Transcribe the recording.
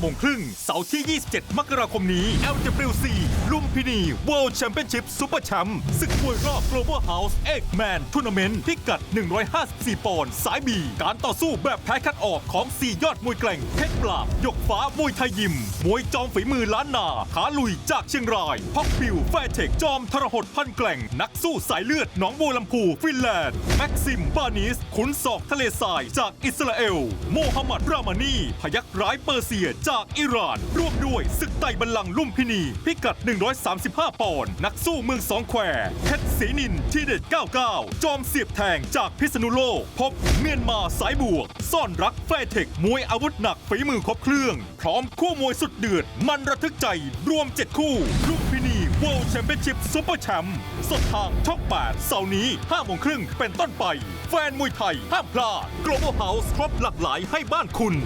โมงครึ่งเสาร์ที่ 27 มกราคมนี้ LWC ลุมพินี World Championship Super Champ ศึกมวยรอบ Global House X Man Tournament พิกัด 154 ปอนด์สายบี การต่อสู้แบบแพ้คัดออกของ 4 ยอดมวยแกร่งเพชรปราบ ยกฟ้ามวยไทยยิม มวยจอมฝีมือล้านนาขาลุยจากเชียงรายพ็อกพิวแฟร์เทคจอมทรหดพันแกล่ง นักสู้สายเลือดหนองบัวลำพูฟินแลนด์แม็กซิมบานิสขุนศอกทะเลทรายจากอิสราเอล โมฮัมหมัดรามานีพยักร้ายเปอร์เซียจากอิหร่านร่วมด้วยศึกไต่บัลลังก์ลุ่มพินีพิกัด 135 ปอนด์นักสู้เมืองสองแควเพชรศรีนินที่เด็ด 99 จอมเสียบแทงจากพิษณุโลก พบเมียนมาสายบวก ซ่อนรักแฟเทคมวยอาวุธหนักฝีมือครบเครื่อง พร้อมคู่มวยสุดเดือด มันระทึกใจรวม 7 คู่ลุ่มพินี World Championship Super Champ สดทางช่อง8เสาร์นี้5โมงครึ่งเป็นต้นไป แฟนมวยไทยห้ามพลาด Global House ครบหลากหลายให้บ้านคุณ